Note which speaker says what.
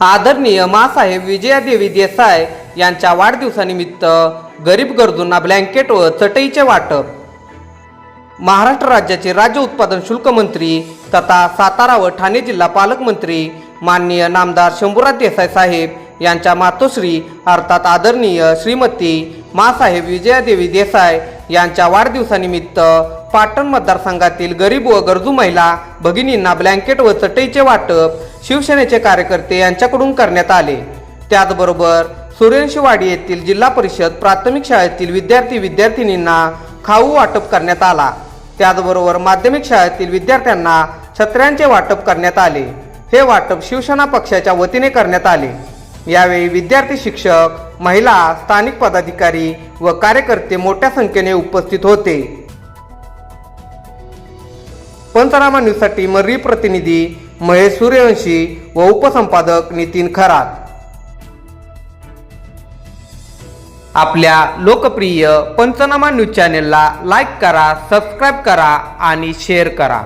Speaker 1: आदरणीय मासाहेब विजयादेवी देसाई यांच्या वाढदिवसानिमित्त गरीब गरजूंना ब्लँकेट व चटईचे वाटप. महाराष्ट्र राज्याचे राज्य उत्पादन शुल्क मंत्री तथा सातारा व ठाणे जिल्हा पालकमंत्री माननीय नामदार शंभूराज देसाई साहेब यांच्या मातोश्री अर्थात आदरणीय श्रीमती मासाहेब विजयादेवी देसाई यांच्या वाढदिवसानिमित्त पाटण मतदारसंघातील गरीब व गरजू महिला भगिनींना ब्लँकेट व चटईचे वाटप शिवसेनेचे कार्यकर्ते यांच्याकडून करण्यात आले. त्याचबरोबर सूर्यवंशीवाडी येथील जिल्हा परिषद प्राथमिक शाळेतील विद्यार्थी विद्यार्थिनींना खाऊ वाटप करण्यात आला. त्याचबरोबर माध्यमिक शाळेतील विद्यार्थ्यांना छत्र्यांचे वाटप करण्यात आले. हे वाटप शिवसेना पक्षाच्या वतीने करण्यात आले. यावेळी विद्यार्थी शिक्षक महिला स्थानिक पदाधिकारी व कार्यकर्ते मोठ्या संख्येने उपस्थित होते. पंचनामा न्यूजसाठी मर्री प्रतिनिधी महेश सूर्यवंशी व उपसंपादक नितीन खरात. आपल्या लोकप्रिय पंचनामा न्यूज चॅनेलला लाईक करा सबस्क्राईब करा आणि शेअर करा.